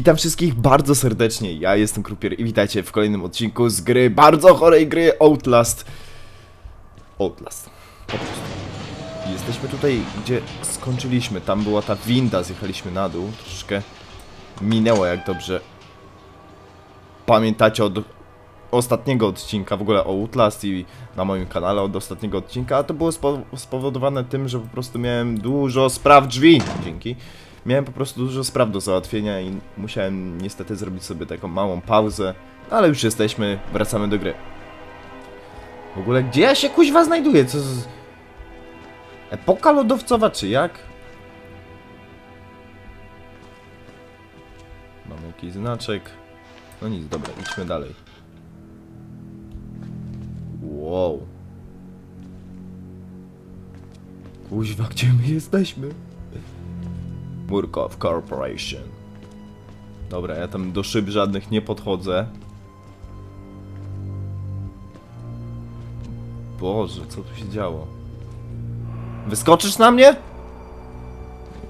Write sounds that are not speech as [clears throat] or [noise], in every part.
Witam wszystkich bardzo serdecznie, ja jestem Krupier i witajcie w kolejnym odcinku z gry, bardzo chorej gry Outlast. Outlast, po prostu. Jesteśmy tutaj, gdzie skończyliśmy, tam była ta winda, zjechaliśmy na dół, troszeczkę minęło jak dobrze pamiętacie od ostatniego odcinka w ogóle o Outlast i na moim kanale od ostatniego odcinka, a to było spo spowodowane tym, że po prostu miałem dużo spraw drzwi, dzięki. Miałem po prostu dużo spraw do załatwienia i musiałem niestety zrobić sobie taką małą pauzę, ale już jesteśmy, wracamy do gry. W ogóle gdzie ja się kuźwa znajduję? Co z... Epoka lodowcowa czy jak? Mam jakiś znaczek. No nic, dobra, idźmy dalej. Wow. Kuźwa, gdzie my jesteśmy? Murkow Corporation. Dobra, ja tam do szyb żadnych nie podchodzę. Boże, co tu się działo? Wyskoczysz na mnie?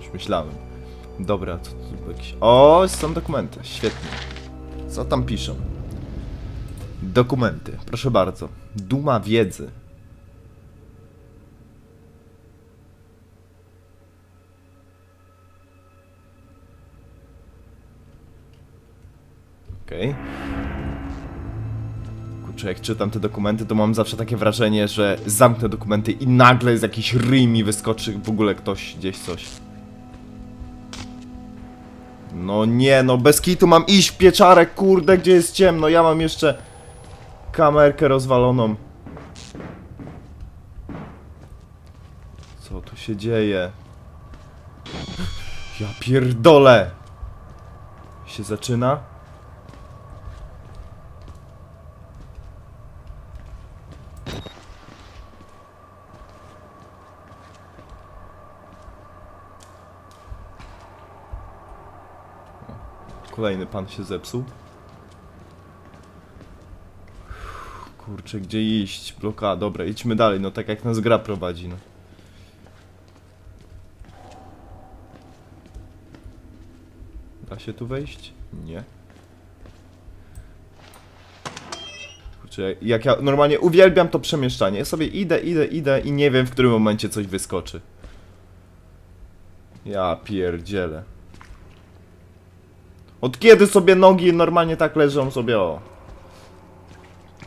Już myślałem. Dobra, co tu jakieś... O, są dokumenty, świetnie. Co tam piszą? Dokumenty, proszę bardzo. Duma wiedzy. Okej. Kurczę, jak czytam te dokumenty, to mam zawsze takie wrażenie, że zamknę dokumenty i nagle z jakiś ryj mi wyskoczy w ogóle ktoś gdzieś coś. No nie, no bez kitu mam iść pieczarek, kurde, gdzie jest ciemno. Ja mam jeszcze kamerkę rozwaloną. Co tu się dzieje? Ja pierdolę! Się zaczyna? Kolejny pan się zepsuł. Kurczę, gdzie iść? Bloka, dobra, idźmy dalej, no tak jak nas gra prowadzi, no. Da się tu wejść? Nie. Kurczę, jak ja normalnie uwielbiam to przemieszczanie. Ja sobie idę, idę, idę i nie wiem w którym momencie coś wyskoczy. Ja pierdzielę. Od kiedy sobie nogi normalnie tak leżą sobie o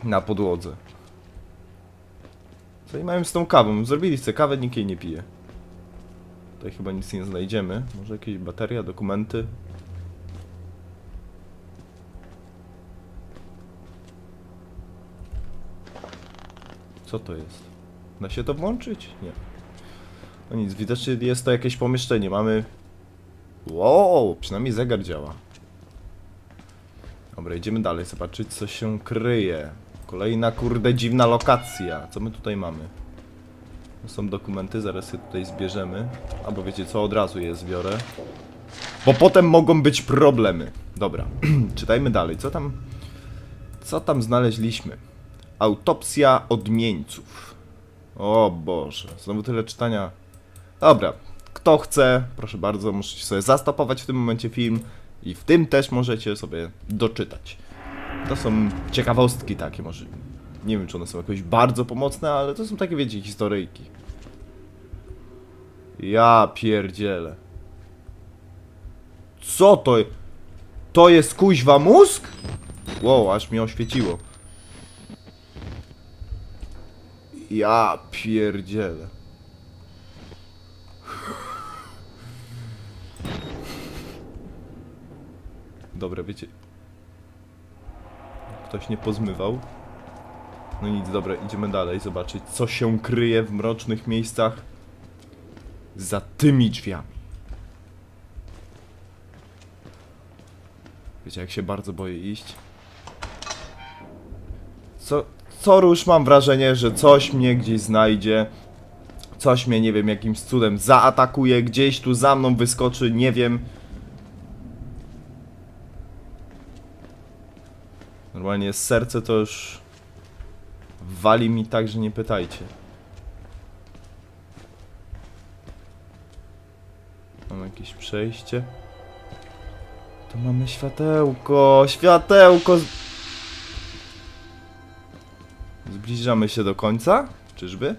na podłodze? Co i mają z tą kawą? Zrobili sobie kawę, nikt jej nie pije. Tutaj chyba nic nie znajdziemy. Może jakieś bateria, dokumenty? Co to jest? Da się to włączyć? Nie. No nic, widocznie jest to jakieś pomieszczenie. Mamy... Wow, przynajmniej zegar działa. Dobra, idziemy dalej, zobaczyć co się kryje. Kolejna kurde dziwna lokacja. Co my tutaj mamy? Są dokumenty, zaraz je tutaj zbierzemy. Albo wiecie co, od razu je zbiorę. Bo potem mogą być problemy. Dobra, [clears throat] czytajmy dalej. Co tam... Co tam znaleźliśmy? Autopsja odmieńców. O Boże, znowu tyle czytania. Dobra, kto chce, proszę bardzo, możecie sobie zastopować w tym momencie film i w tym też możecie sobie doczytać. To są ciekawostki takie, może nie wiem czy one są jakoś bardzo pomocne, ale to są takie wiecie historyjki. Ja pierdzielę. Co to? To jest kuźwa mózg? Wow, aż mnie oświeciło. Ja pierdzielę. Dobra, wiecie. Ktoś nie pozmywał. No nic, dobra, idziemy dalej, zobaczyć co się kryje w mrocznych miejscach za tymi drzwiami. Wiecie, jak się bardzo boję iść. Co, co rusz mam wrażenie, że coś mnie gdzieś znajdzie. Coś mnie, nie wiem, jakimś cudem zaatakuje, gdzieś tu za mną wyskoczy, nie wiem. Normalnie serce to już wali mi tak, że nie pytajcie. Mam jakieś przejście. To mamy światełko, światełko. Zbliżamy się do końca? Czyżby?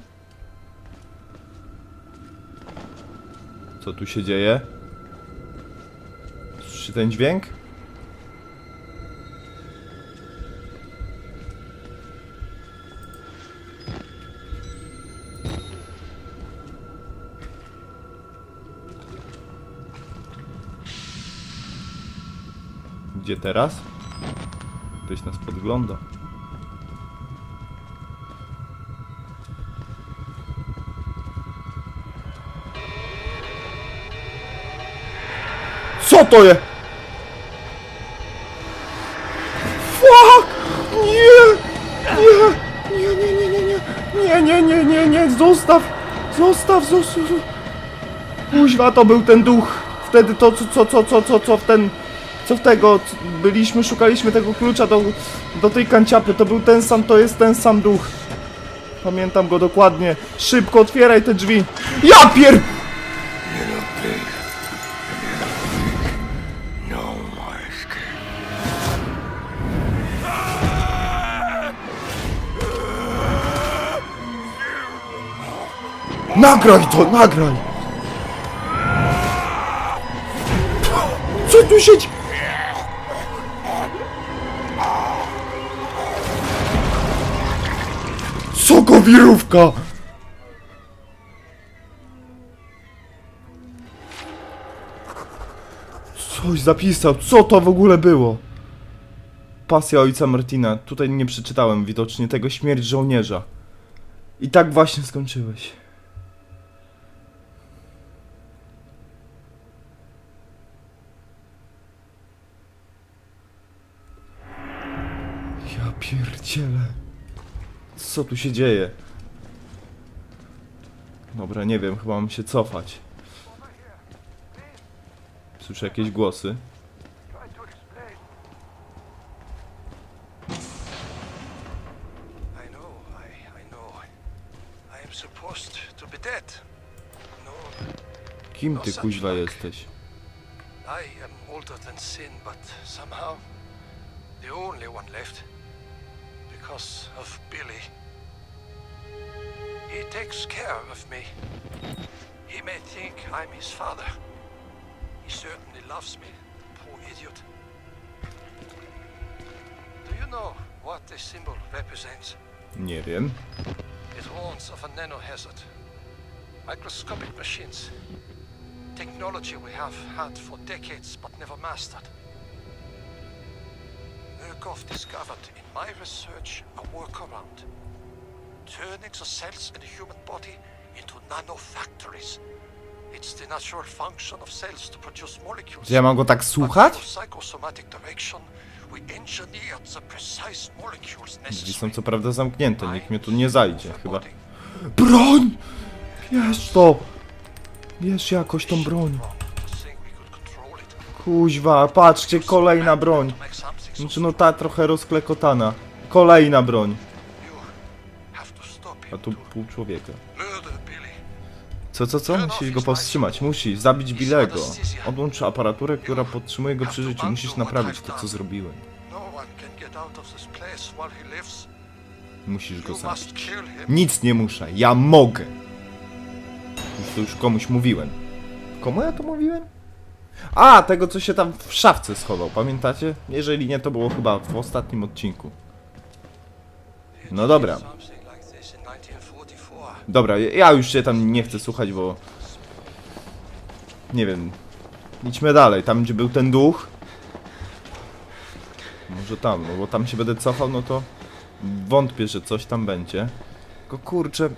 Co tu się dzieje? Słyszy ten dźwięk? Gdzie teraz? Ktoś nas podgląda. Co to jest? Fuck! Nie! Nie! Nie, nie, nie, nie, nie! Nie, nie, nie, nie! Zostaw! Zostaw, zostaw! Kuźwa, to był ten duch! Wtedy to, co, co, co, co, co, co w ten... Co w tego... Byliśmy, szukaliśmy tego klucza do, do tej kanciapy. To był ten sam, to jest ten sam duch. Pamiętam go dokładnie. Szybko otwieraj te drzwi. Ja pier... Nagraj to, nagraj! Co tu się? Sokowirówka! Coś zapisał, co to w ogóle było? Pasja ojca Martina. Tutaj nie przeczytałem widocznie tego śmierć żołnierza. I tak właśnie skończyłeś. Ja pierdzielę. Co tu się dzieje? Dobra, nie wiem, chyba mam się cofać. Słyszę jakieś głosy. No, Kim ty kuźwa jesteś? I am older than sin, but somehow the only one left. Because of Billy. He takes care of me. He may think I'm his father. He certainly loves me, poor idiot. Do you know what this symbol represents? Nie wiem. It warns of a nanohazard. Microscopic machines. Technology we have had for decades but never mastered. Murkoff discovered in my research a workaround. Turning the cells in the human body into nanofactories. It's the natural function of cells to produce molecules. Ja mam go tak słuchać? through psychosomatic direction, we engineered the precise molecules Drzwi są co prawda zamknięte, nikt mnie tu nie zajdzie chyba. Broń! Bierz to! Bierz jakoś tą broń. Kuźwa, patrzcie, kolejna broń. Znaczy no ta trochę rozklekotana. Kolejna broń. A tu pół człowieka. Co, co, co? Musisz go powstrzymać. Musisz zabić Billego. Odłącz aparaturę, która podtrzymuje go przy życiu. Musisz naprawić to, co zrobiłem. Musisz go zabić. Nic nie muszę, ja mogę. Już to już komuś mówiłem. Komu ja to mówiłem? A, tego co się tam w szafce schował, pamiętacie? Jeżeli nie, to było chyba w ostatnim odcinku. No dobra. Dobra, ja już się tam nie chcę słuchać, bo... Nie wiem. Idźmy dalej, tam gdzie był ten duch. Może tam, no bo tam się będę cofał, no to... Wątpię, że coś tam będzie. Tylko kurczę,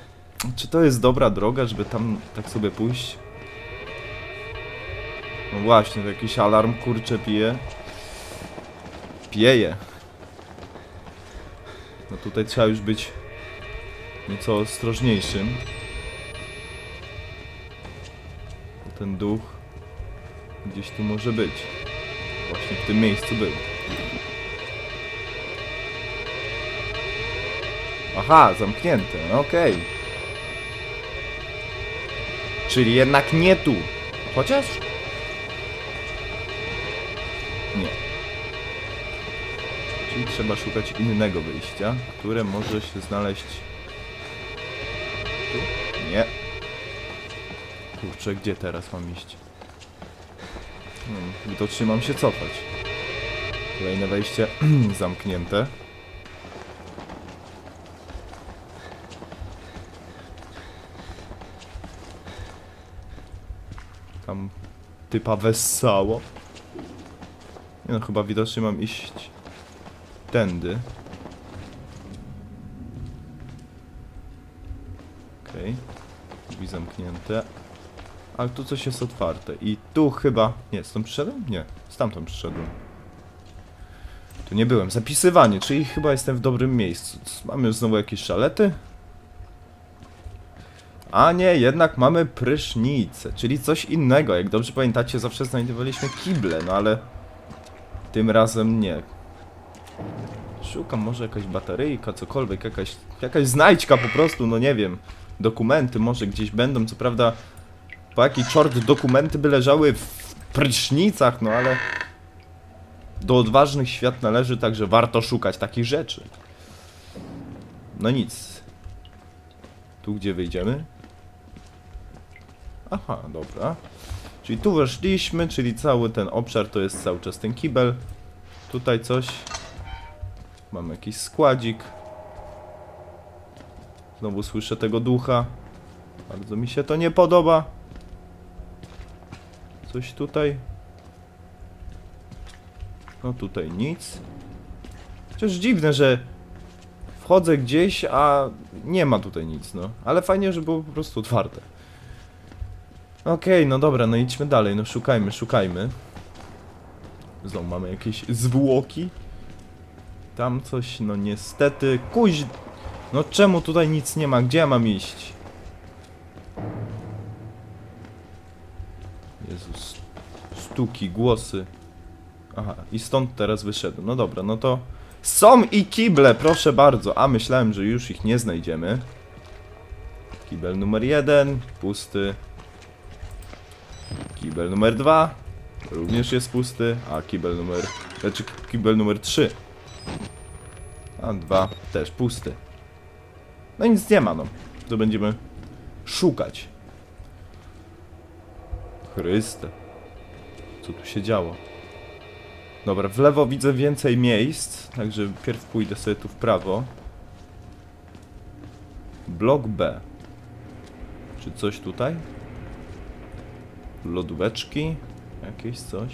czy to jest dobra droga, żeby tam tak sobie pójść? No właśnie, to jakiś alarm kurczę pije. Pieje. No tutaj trzeba już być nieco ostrożniejszym. Ten duch gdzieś tu może być. Właśnie w tym miejscu był. Aha, zamknięte, no okej. Czyli jednak nie tu. Chociaż? Trzeba szukać innego wyjścia, które może się znaleźć... Tu? Nie. Kurczę, gdzie teraz mam iść? Hmm, widocznie mam się cofać. Kolejne wejście [clears throat] zamknięte. Tam typa wesało. Nie no, chyba widocznie mam iść tędy. Okej. Drzwi zamknięte. Ale tu coś jest otwarte. I tu chyba... Nie, stąd przyszedłem? Nie, stamtąd przyszedłem. Tu nie byłem. Zapisywanie, czyli chyba jestem w dobrym miejscu. Mamy znowu jakieś szalety? A nie, jednak mamy prysznicę, czyli coś innego. Jak dobrze pamiętacie, zawsze znajdowaliśmy kible, no ale tym razem nie. Szukam może jakaś bateryjka, cokolwiek, jakaś, jakaś znajdźka po prostu, no nie wiem. Dokumenty może gdzieś będą, co prawda po jaki czort dokumenty by leżały w prysznicach, no ale do odważnych świat należy, także warto szukać takich rzeczy. No nic. Tu gdzie wyjdziemy? Aha, dobra. Czyli tu weszliśmy, czyli cały ten obszar to jest cały czas ten kibel. Tutaj coś. Mamy jakiś składzik. Znowu słyszę tego ducha. Bardzo mi się to nie podoba. Coś tutaj. No tutaj nic. Chociaż dziwne, że wchodzę gdzieś, a nie ma tutaj nic, no. Ale fajnie, że było po prostu otwarte. Okej, no dobra, no idźmy dalej, no szukajmy, szukajmy. Znowu mamy jakieś zwłoki. Tam coś, no niestety, kuź... No czemu tutaj nic nie ma? Gdzie ja mam iść? Jezus. Stuki, głosy. Aha, i stąd teraz wyszedłem. No dobra, no to... Są i kible, proszę bardzo. A, myślałem, że już ich nie znajdziemy. Kibel numer jeden, pusty. Kibel numer dwa, również jest pusty. A, kibel numer... Znaczy, kibel numer trzy. A, dwa, też pusty. No nic nie ma, no. To będziemy szukać. Chryste. Co tu się działo? Dobra, w lewo widzę więcej miejsc, także pierw pójdę sobie tu w prawo. Blok B. Czy coś tutaj? Lodóweczki? Jakieś coś?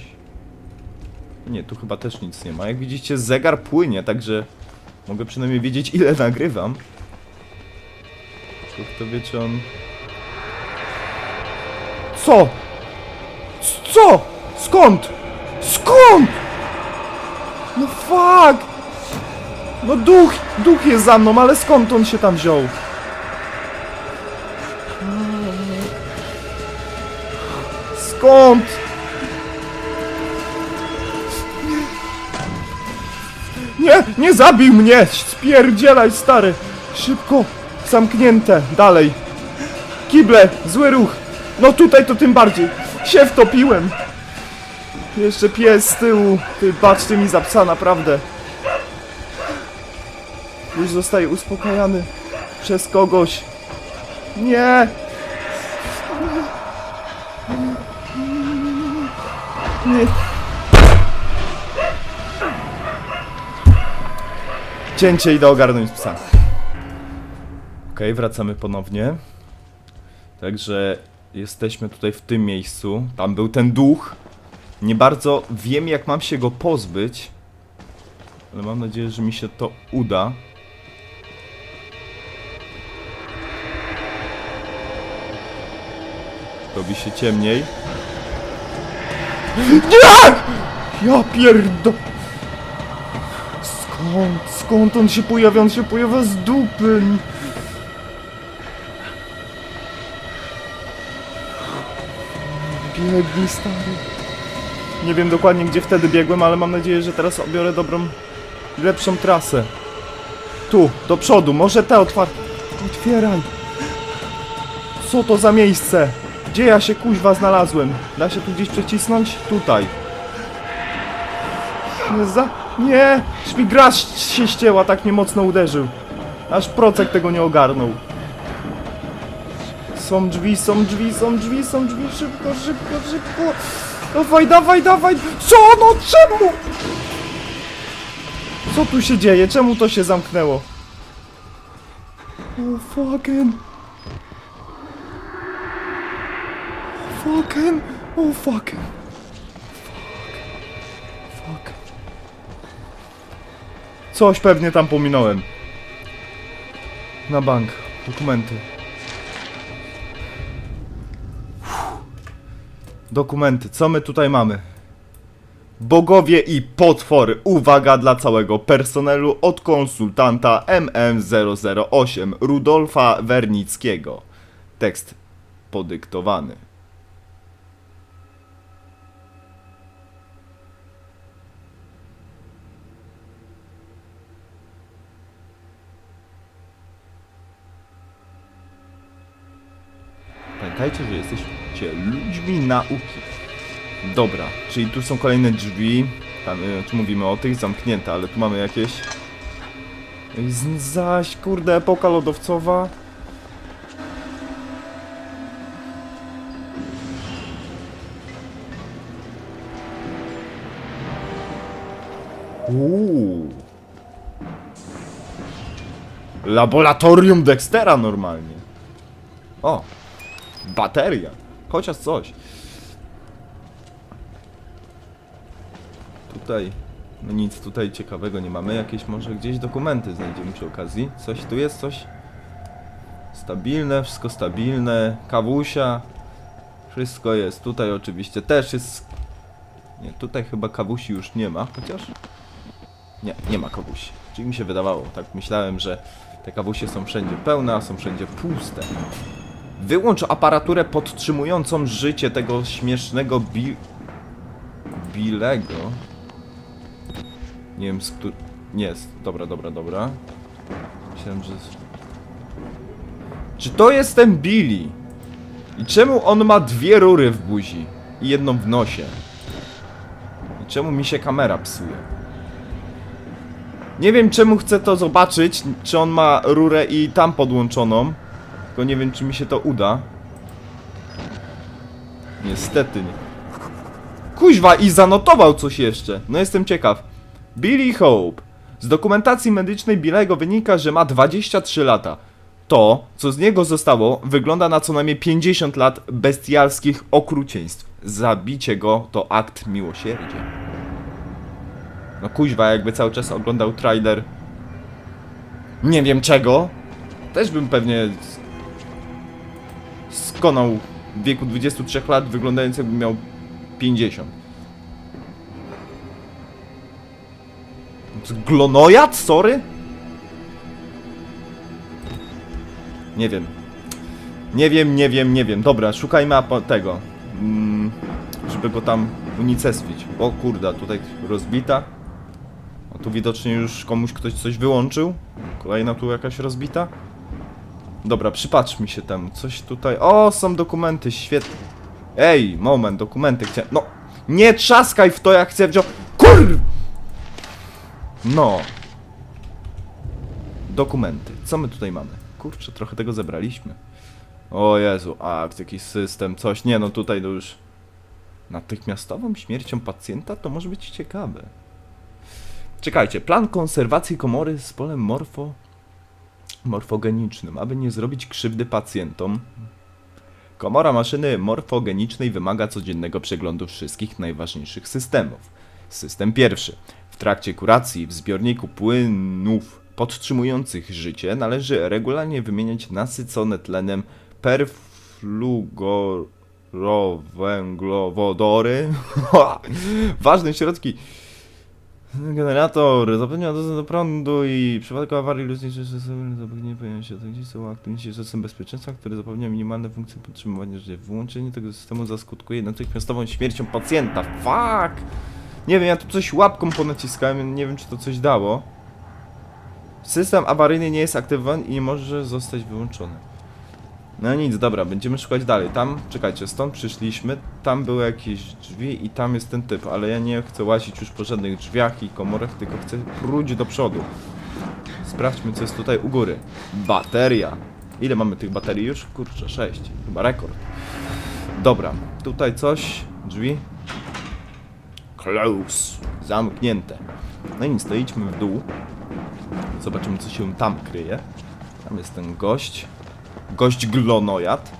Nie, tu chyba też nic nie ma. Jak widzicie, zegar płynie, także mogę przynajmniej wiedzieć, ile nagrywam. Kto wie, czy on... Co? Co? Skąd? Skąd? No fuck! No duch, duch jest za mną, ale skąd on się tam wziął? Skąd? Nie, nie zabij mnie! Spierdzielaj, stary! Szybko! Zamknięte! Dalej! Kible! Zły ruch! No tutaj to tym bardziej! Się wtopiłem! Jeszcze pies z tyłu! Ty, baczcie mi za naprawdę! Już zostaje uspokajany przez kogoś. Nie! Cięcie idę ogarnąć psa. Okej, wracamy ponownie. Także jesteśmy tutaj w tym miejscu. Tam był ten duch. Nie bardzo wiem, jak mam się go pozbyć. Ale mam nadzieję, że mi się to uda. Robi się ciemniej. Nie! Ja pierdo... Skąd? Skąd on się pojawia? On się pojawia z dupy. Biegnij, stary. Nie wiem dokładnie, gdzie wtedy biegłem, ale mam nadzieję, że teraz obiorę dobrą, lepszą trasę. Tu, do przodu, może te otwarte. Otwieraj. Co to za miejsce? Gdzie ja się kuźwa znalazłem? Da się tu gdzieś przecisnąć? Tutaj. Nie za... Nie! Aż mi gra się ścięła, tak mnie mocno uderzył. Aż procek tego nie ogarnął. Są drzwi, są drzwi, są drzwi, są drzwi, szybko, szybko, szybko. Dawaj, dawaj, dawaj. Co? No czemu? Co tu się dzieje? Czemu to się zamknęło? O fucking. Fucking. O fucking. Fuck. Coś pewnie tam pominąłem. Na bank. Dokumenty. Dokumenty. Co my tutaj mamy? Bogowie i potwory. Uwaga dla całego personelu od konsultanta MM008 Rudolfa Wernickiego. Tekst podyktowany. Pamiętajcie, że jesteście ludźmi nauki. Dobra, czyli tu są kolejne drzwi. Tam, tu mówimy o tych zamknięte, ale tu mamy jakieś. Zaś, kurde, epoka lodowcowa. Uuu. Laboratorium Dextera normalnie. O, bateria. Chociaż coś. Tutaj, no nic tutaj ciekawego nie mamy. Jakieś może gdzieś dokumenty znajdziemy przy okazji. Coś tu jest, coś stabilne, wszystko stabilne. Kawusia. Wszystko jest. Tutaj oczywiście też jest... Nie, tutaj chyba kawusi już nie ma, chociaż... Nie, nie ma kawusi. Czyli mi się wydawało. Tak myślałem, że te kawusie są wszędzie pełne, a są wszędzie puste. Wyłącz aparaturę podtrzymującą życie tego śmiesznego bi... Bilego. Nie wiem z któ... Nie. Dobra, dobra, dobra. Myślałem, że... Czy to jest ten Billy? I czemu on ma dwie rury w buzi? I jedną w nosie? I czemu mi się kamera psuje? Nie wiem czemu chcę to zobaczyć, czy on ma rurę i tam podłączoną. Tylko nie wiem, czy mi się to uda. Niestety nie. Kuźwa, i zanotował coś jeszcze. No jestem ciekaw. Billy Hope. Z dokumentacji medycznej Billego wynika, że ma 23 lata. To, co z niego zostało, wygląda na co najmniej 50 lat bestialskich okrucieństw. Zabicie go to akt miłosierdzia. No kuźwa, jakby cały czas oglądał trailer. Nie wiem czego. Też bym pewnie skonał w wieku 23 lat, wyglądając jakby miał 50. To Glonojad? Sorry? Nie wiem. Nie wiem, nie wiem, nie wiem. Dobra, szukajmy tego. Mm, żeby go tam unicestwić. O kurde, tutaj rozbita. O, tu widocznie już komuś ktoś coś wyłączył. Kolejna tu jakaś rozbita. Dobra, przypatrz mi się temu. Coś tutaj. O, są dokumenty, świetnie. Ej, moment, dokumenty chciałem. No, nie trzaskaj w to, jak chcę wziąć. Kur! No. Dokumenty. Co my tutaj mamy? Kurczę, trochę tego zebraliśmy. O Jezu, akt, jakiś system, coś. Nie, no tutaj to już. Natychmiastową śmiercią pacjenta to może być ciekawe. Czekajcie, plan konserwacji komory z polem morfo morfogenicznym, aby nie zrobić krzywdy pacjentom. Komora maszyny morfogenicznej wymaga codziennego przeglądu wszystkich najważniejszych systemów. System pierwszy. W trakcie kuracji w zbiorniku płynów podtrzymujących życie należy regularnie wymieniać nasycone tlenem perfluorowęglowodory. [laughs] Ważne środki Generator zapewnia dostęp do prądu i w przypadku awarii lotniczej systemu zapewnienie pojawia się gdzieś są aktywności system bezpieczeństwa, który zapewnia minimalne funkcje podtrzymywania życia. Wyłączenie tego systemu zaskutkuje natychmiastową śmiercią pacjenta. Fuck! Nie wiem, ja tu coś łapką ponaciskałem, nie wiem czy to coś dało. System awaryjny nie jest aktywowany i nie może zostać wyłączony. No nic, dobra, będziemy szukać dalej. Tam, czekajcie, stąd przyszliśmy, tam były jakieś drzwi i tam jest ten typ, ale ja nie chcę łazić już po żadnych drzwiach i komorach, tylko chcę próć do przodu. Sprawdźmy, co jest tutaj u góry. Bateria. Ile mamy tych baterii już? Kurczę, 6. Chyba rekord. Dobra, tutaj coś. Drzwi. Close. Zamknięte. No i nic, to idźmy w dół. Zobaczymy, co się tam kryje. Tam jest ten gość. Gość glonojad.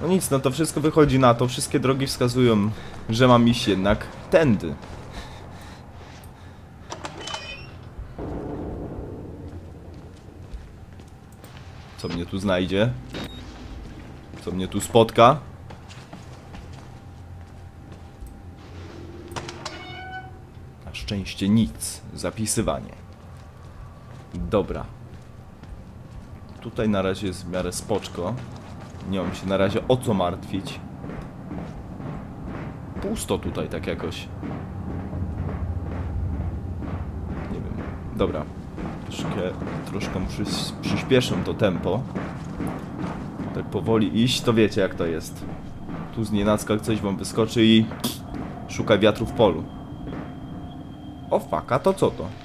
No nic, no to wszystko wychodzi na to. Wszystkie drogi wskazują, że mam iść jednak tędy. Co mnie tu znajdzie? Co mnie tu spotka? Na szczęście nic. Zapisywanie. Dobra. Tutaj na razie jest w miarę spoczko. Nie mam się na razie o co martwić. Pusto tutaj tak jakoś. Nie wiem. Dobra. Troszkę, troszkę przys przyspieszę to tempo. Tak powoli iść, to wiecie jak to jest. Tu z nienacka coś wam wyskoczy i szukaj wiatru w polu. O faka, to co to?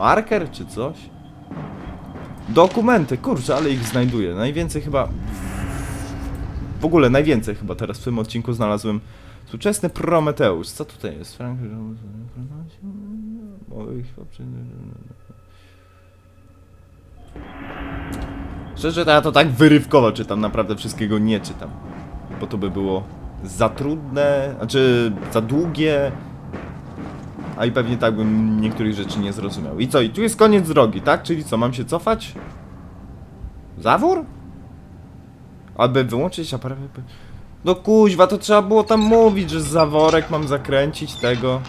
Marker czy coś? Dokumenty, kurczę, ale ich znajduję. Najwięcej chyba... W ogóle najwięcej chyba teraz w tym odcinku znalazłem Współczesny Prometeusz. Co tutaj jest? Frank... Szczerze, to ja to tak wyrywkowo czytam, naprawdę wszystkiego nie czytam. Bo to by było za trudne, znaczy za długie, a i pewnie tak bym niektórych rzeczy nie zrozumiał. I co, i tu jest koniec drogi, tak? Czyli co, mam się cofać? Zawór? Aby wyłączyć aparat... No kuźwa, to trzeba było tam mówić, że zaworek mam zakręcić tego.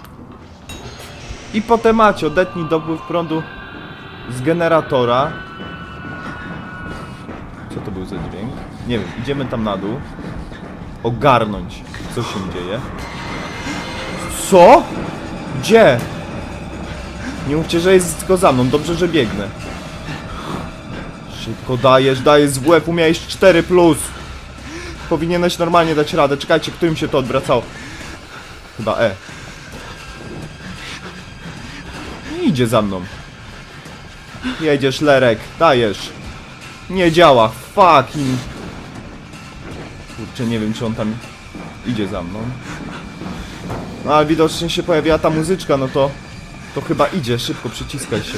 I po temacie odetnij dopływ prądu z generatora. Co to był za dźwięk? Nie wiem, idziemy tam na dół. Ogarnąć, co się dzieje. Co? Gdzie? Nie mówcie, że jest tylko za mną, dobrze, że biegnę. Szybko dajesz, dajesz z WF-u, miałeś 4 plus. Powinieneś normalnie dać radę. Czekajcie, którym się to odwracało? Chyba E. Nie idzie za mną. Jedziesz, Lerek, dajesz. Nie działa, fucking. Kurczę, nie wiem, czy on tam idzie za mną. No ale widocznie się pojawiła ta muzyczka, no to... To chyba idzie, szybko przyciskaj się.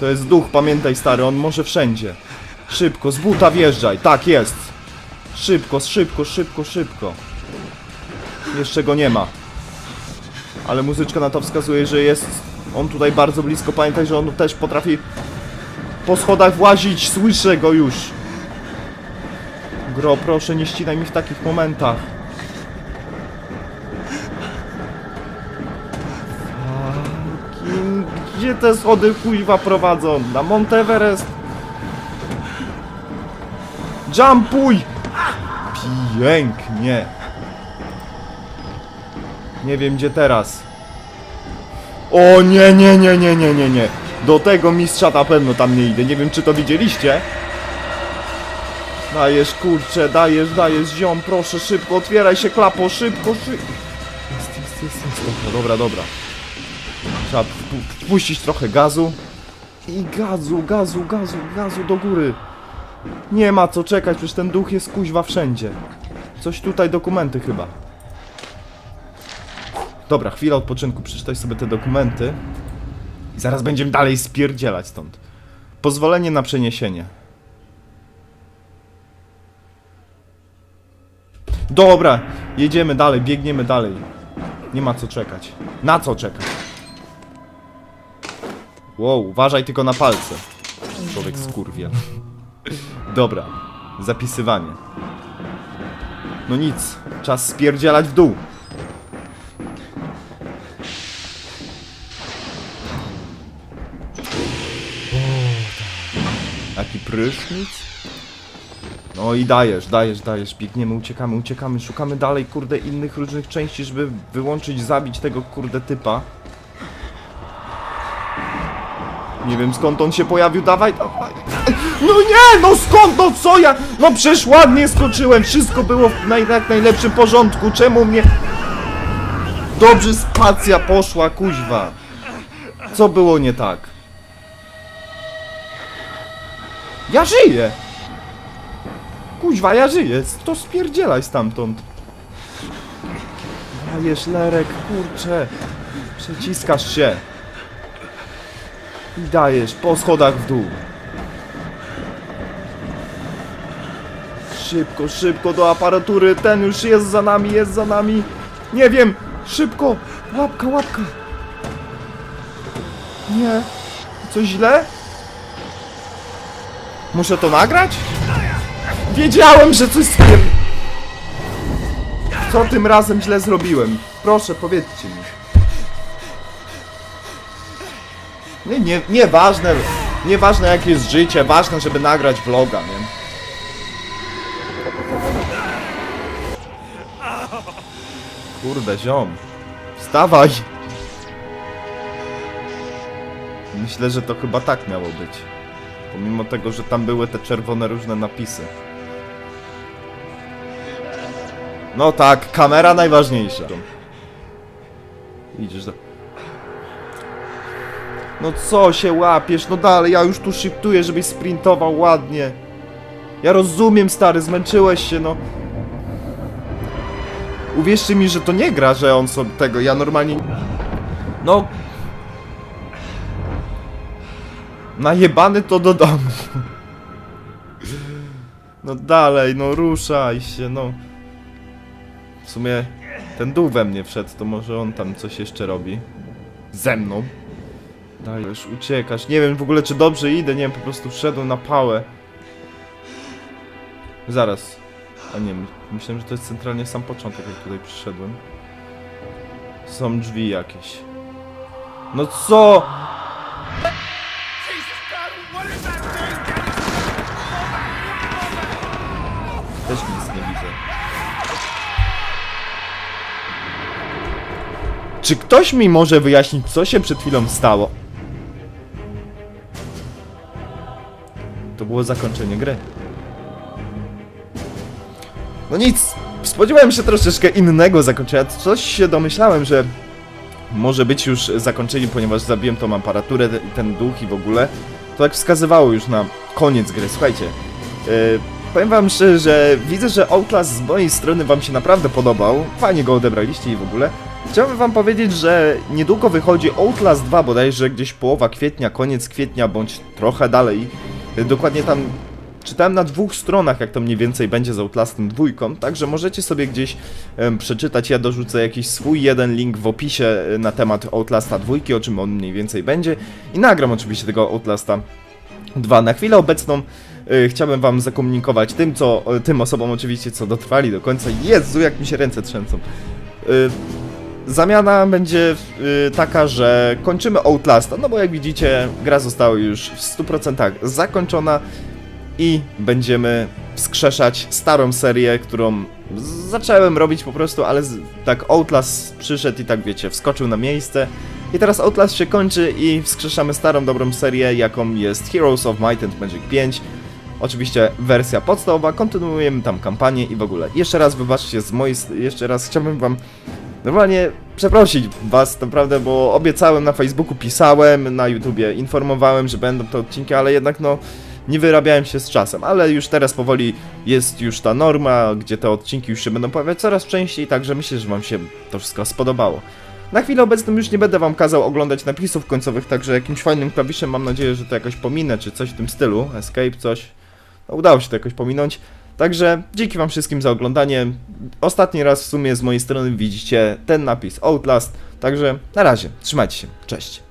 To jest duch, pamiętaj stary, on może wszędzie. Szybko, z buta wjeżdżaj, tak jest. Szybko, szybko, szybko, szybko. Jeszcze go nie ma. Ale muzyczka na to wskazuje, że jest on tutaj bardzo blisko. Pamiętaj, że on też potrafi po schodach włazić. Słyszę go już. Gro, proszę, nie ścinaj mi w takich momentach. Gdzie te schody kuźwa prowadzą? Na Monteverest? Jumpuj! Pięknie. Nie wiem gdzie teraz. O nie, nie, nie, nie, nie, nie, nie. Do tego mistrza na pewno tam nie idę. Nie wiem czy to widzieliście. Dajesz kurczę, dajesz, dajesz ziom, proszę szybko, otwieraj się klapo, szybko, szybko. Jest, jest, jest, jest. Dobra, dobra, dobra. Trzeba wpu- wpuścić trochę gazu. I gazu, gazu, gazu, gazu do góry. Nie ma co czekać, przecież ten duch jest kuźwa wszędzie. Coś tutaj, dokumenty chyba. Dobra, chwila odpoczynku, przeczytaj sobie te dokumenty. I zaraz będziemy dalej spierdzielać stąd. Pozwolenie na przeniesienie. Dobra, jedziemy dalej, biegniemy dalej. Nie ma co czekać. Na co czekać? Wow, uważaj tylko na palce. Człowiek skurwiel. Dobra, zapisywanie. No nic, czas spierdzielać w dół. Taki prysznic? No i dajesz, dajesz, dajesz, biegniemy, uciekamy, uciekamy, szukamy dalej, kurde, innych różnych części, żeby wyłączyć, zabić tego, kurde, typa. Nie wiem skąd on się pojawił, dawaj, dawaj. No nie, no skąd, no co ja? No przecież ładnie skoczyłem, wszystko było w naj, jak najlepszym porządku, czemu mnie... Dobrze spacja poszła, kuźwa. Co było nie tak? Ja żyję! Kuźwa, ja żyję, to spierdzielaj stamtąd. Dajesz, Lerek, kurczę. Przeciskasz się. I dajesz, po schodach w dół. Szybko, szybko do aparatury, ten już jest za nami, jest za nami. Nie wiem, szybko, łapka, łapka. Nie, coś źle? Muszę to nagrać? Wiedziałem, że coś spier... Co tym razem źle zrobiłem? Proszę, powiedzcie mi. Nie, nie, nieważne, nieważne jakie jest życie, ważne, żeby nagrać vloga, nie? Kurde, ziom. Wstawaj! Myślę, że to chyba tak miało być. Pomimo tego, że tam były te czerwone różne napisy. No tak, kamera najważniejsza. Idziesz do... No co się łapiesz? No dalej, ja już tu shiftuję, żebyś sprintował ładnie. Ja rozumiem, stary, zmęczyłeś się, no. Uwierzcie mi, że to nie gra, że on sobie tego, ja normalnie... No... Najebany to do domu. No dalej, no ruszaj się, no. W sumie ten dół we mnie wszedł, to może on tam coś jeszcze robi. Ze mną. Dajesz, uciekasz. Nie wiem w ogóle czy dobrze idę, nie wiem, po prostu wszedłem na pałę. Zaraz. A nie, my- myślałem, że to jest centralnie sam początek, jak tutaj przyszedłem. Są drzwi jakieś. No co? Też nic nie widzę. Czy ktoś mi może wyjaśnić, co się przed chwilą stało? To było zakończenie gry. No nic, spodziewałem się troszeczkę innego zakończenia. Coś się domyślałem, że może być już zakończenie, ponieważ zabiłem tą aparaturę, te- ten duch i w ogóle. To tak wskazywało już na koniec gry. Słuchajcie, yy, powiem wam szczerze, że widzę, że Outlast z mojej strony wam się naprawdę podobał. Fajnie go odebraliście i w ogóle. Chciałbym wam powiedzieć, że niedługo wychodzi Outlast 2, bodajże gdzieś połowa kwietnia, koniec kwietnia, bądź trochę dalej. Yy, Dokładnie tam czytałem na dwóch stronach, jak to mniej więcej będzie z Outlastem dwójką, także możecie sobie gdzieś em, przeczytać. Ja dorzucę jakiś swój jeden link w opisie e, na temat Outlasta dwójki, o czym on mniej więcej będzie. I nagram oczywiście tego Outlasta 2. Na chwilę obecną y, chciałbym wam zakomunikować tym, co, y, tym osobom oczywiście, co dotrwali do końca. Jezu, jak mi się ręce trzęsą. Y, Zamiana będzie y, taka, że kończymy Outlasta, no bo jak widzicie, gra została już w 100% zakończona i będziemy wskrzeszać starą serię, którą zacząłem robić po prostu, ale tak Outlast przyszedł i tak wiecie, wskoczył na miejsce. I teraz Outlast się kończy i wskrzeszamy starą, dobrą serię, jaką jest Heroes of Might and Magic 5. Oczywiście wersja podstawowa, kontynuujemy tam kampanię i w ogóle. Jeszcze raz wybaczcie z mojej, jeszcze raz chciałbym wam normalnie przeprosić was naprawdę, bo obiecałem na Facebooku, pisałem, na YouTubie informowałem, że będą te odcinki, ale jednak no nie wyrabiałem się z czasem, ale już teraz powoli jest już ta norma, gdzie te odcinki już się będą pojawiać coraz częściej, także myślę, że wam się to wszystko spodobało. Na chwilę obecną już nie będę wam kazał oglądać napisów końcowych, także jakimś fajnym klawiszem mam nadzieję, że to jakoś pominę, czy coś w tym stylu, escape, coś. No, udało się to jakoś pominąć. Także dzięki wam wszystkim za oglądanie. Ostatni raz w sumie z mojej strony widzicie ten napis Outlast. Także na razie, trzymajcie się, cześć.